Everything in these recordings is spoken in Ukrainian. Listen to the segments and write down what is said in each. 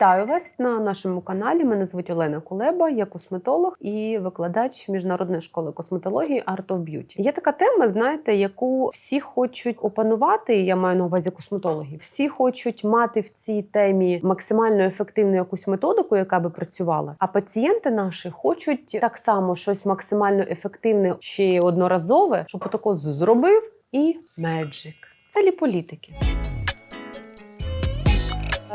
Вітаю вас на нашому каналі. Мене звуть Олена Кулеба, я косметолог і викладач міжнародної школи косметології Art of Beauty. Є така тема, знаєте, яку всі хочуть опанувати. Я маю на увазі косметологів. Всі хочуть мати в цій темі максимально ефективну якусь методику, яка би працювала. А пацієнти наші хочуть так само щось максимально ефективне, ще одноразове, щоб отако зробив і меджик. Це ліполітики.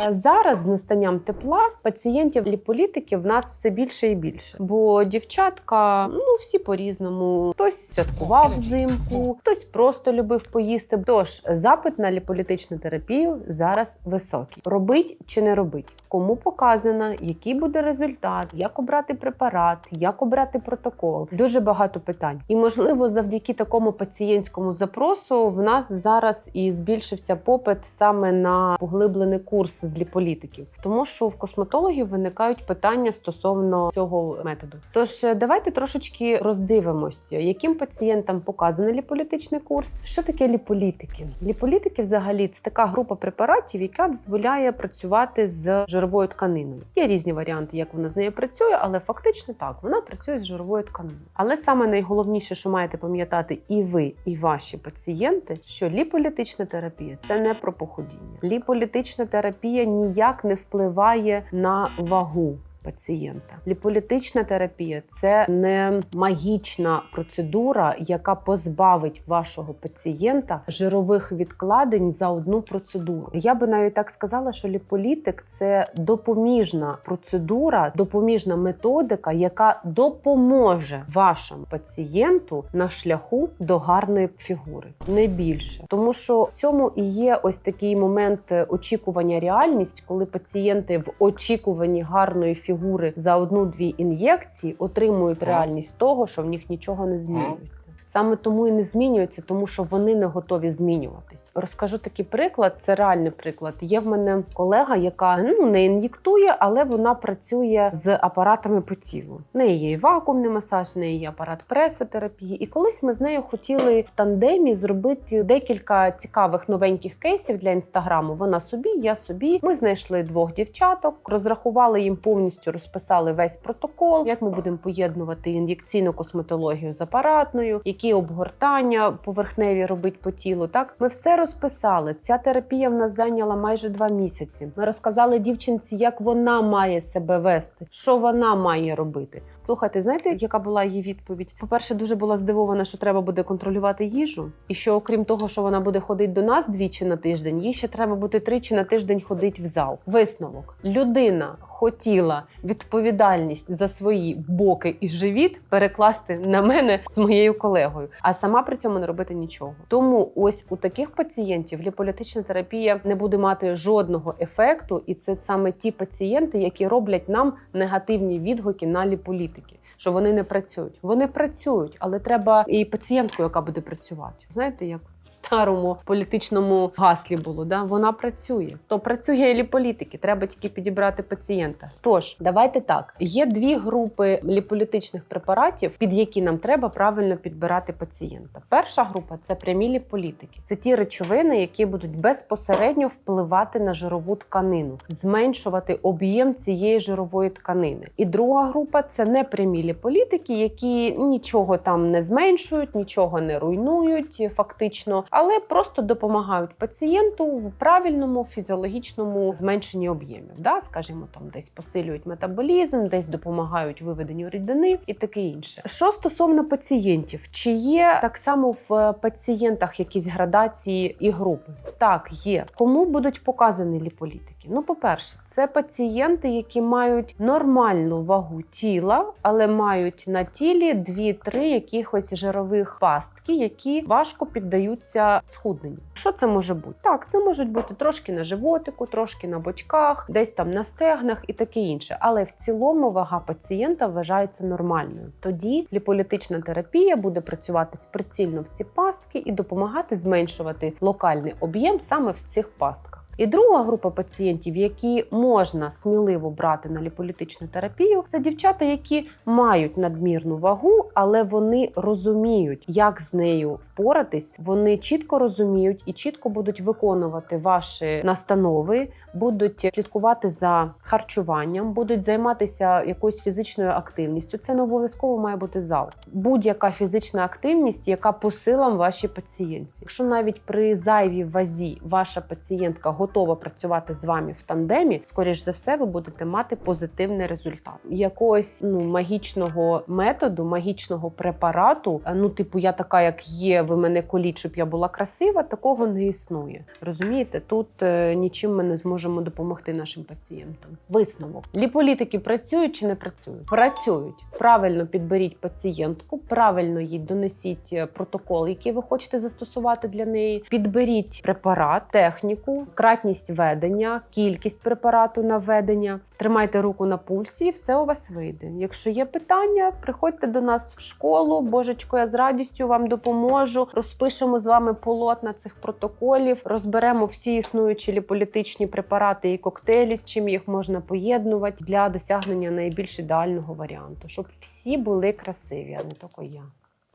Е, Зараз з настанням тепла пацієнтів ліполітиків в нас все більше і більше. Бо дівчатка, ну всі по-різному. Хтось святкував взимку, хтось просто любив поїсти. Тож запит на ліполітичну терапію зараз високий. Робить чи не робить? Кому показано, який буде результат, як обрати препарат, як обрати протокол. Дуже багато питань. І можливо, завдяки такому пацієнтському запросу в нас зараз і збільшився попит саме на поглиблений курс з ліполітиків, тому що в косметологів виникають питання стосовно цього методу. Тож е, давайте трошечки роздивимося, яким пацієнтам показаний ліполітичний курс. Що таке ліполітики? Ліполітики, взагалі, це така група препаратів, яка дозволяє працювати з жировою тканиною. Є різні варіанти, як вона з нею працює, але фактично так вона працює з жировою тканиною. Але саме найголовніше, що маєте пам'ятати, і ви, і ваші пацієнти, що ліполітична терапія це не про похудіння. Ліполітична терапія ніяк не впливає на вагу. Пацієнта. Ліполітична терапія це не магічна процедура, яка позбавить вашого пацієнта жирових відкладень за одну процедуру. Я би навіть так сказала, що ліполітик це допоміжна процедура, допоміжна методика, яка допоможе вашому пацієнту на шляху до гарної фігури, не більше, тому що в цьому і є ось такий момент е, очікування реальність, коли пацієнти в очікуванні гарної фігури за одну-дві ін'єкції отримують реальність того, що в них нічого не змінюється. Саме тому і не змінюється, тому що вони не готові змінюватись. Розкажу такий приклад. Це реальний приклад. Є в мене колега, яка ну не ін'єктує, але вона працює з апаратами по тілу. В неї є і вакуумний масаж, в неї є апарат пресотерапії. І колись ми з нею хотіли в тандемі зробити декілька цікавих новеньких кейсів для інстаграму. Вона собі, я собі. Ми знайшли двох дівчаток, розрахували їм повністю, розписали весь протокол, як ми будемо поєднувати ін'єкційну косметологію з апаратною які обгортання поверхневі робить по тілу. Так ми все розписали. Ця терапія в нас зайняла майже два місяці. Ми розказали дівчинці, як вона має себе вести, що вона має робити. Слухайте, знаєте, яка була її відповідь? По перше, дуже була здивована, що треба буде контролювати їжу, і що окрім того, що вона буде ходити до нас двічі на тиждень, їй ще треба буде тричі на тиждень ходити в зал. Висновок людина. Хотіла відповідальність за свої боки і живіт перекласти на мене з моєю колегою, а сама при цьому не робити нічого. Тому ось у таких пацієнтів ліполітична терапія не буде мати жодного ефекту, і це саме ті пацієнти, які роблять нам негативні відгуки на ліполітики. Що вони не працюють, вони працюють, але треба і пацієнтку, яка буде працювати. Знаєте, як старому політичному гаслі було, да вона працює. То працює ліполітики, треба тільки підібрати пацієнта. Тож давайте так: є дві групи ліполітичних препаратів, під які нам треба правильно підбирати пацієнта. Перша група це прямі ліполітики. Це ті речовини, які будуть безпосередньо впливати на жирову тканину, зменшувати об'єм цієї жирової тканини. І друга група це не прямі ліполітики, які нічого там не зменшують, нічого не руйнують, фактично але просто допомагають пацієнту в правильному фізіологічному зменшенні об'ємів. Да, скажімо, там десь посилюють метаболізм, десь допомагають виведенню рідини і таке інше. Що стосовно пацієнтів, чи є так само в пацієнтах якісь градації і групи? Так, є. Кому будуть показані ліполітики? Ну, по-перше, це пацієнти, які мають нормальну вагу тіла, але мають на тілі 2-3 якихось жирових пастки, які важко піддаються схудненню. Що це може бути? Так, це можуть бути трошки на животику, трошки на бочках, десь там на стегнах і таке інше. Але в цілому вага пацієнта вважається нормальною. Тоді ліполітична терапія буде працювати прицільно в ці пастки і допомагати зменшувати локальний об'єм саме в цих пастках. І друга група пацієнтів, які можна сміливо брати на ліполітичну терапію, це дівчата, які мають надмірну вагу, але вони розуміють, як з нею впоратись. Вони чітко розуміють і чітко будуть виконувати ваші настанови, будуть слідкувати за харчуванням, будуть займатися якоюсь фізичною активністю. Це не обов'язково має бути зал. Будь-яка фізична активність, яка по силам вашій пацієнтці. Якщо навіть при зайвій вазі ваша пацієнтка готова працювати з вами в тандемі, скоріш за все, ви будете мати позитивний результат. Якогось ну магічного методу, магічного препарату, а, ну типу, я така, як є, ви мене коліть, щоб я була красива, такого не існує. Розумієте, тут е, нічим ми не зможемо допомогти нашим пацієнтам. Висновок: ліполітики працюють чи не працюють? Працюють. Правильно підберіть пацієнтку, правильно їй донесіть е, протокол, який ви хочете застосувати для неї. Підберіть препарат, техніку, кратність ведення, кількість препарату на ведення. Тримайте руку на пульсі, і все у вас вийде. Якщо є питання, приходьте до нас в школу. Божечко, я з радістю вам допоможу. Розпишемо з вами полотна цих протоколів, розберемо всі існуючі ліполітичні препарати і коктейлі, з чим їх можна поєднувати для досягнення найбільш ідеального варіанту, щоб всі були красиві, а не тільки я.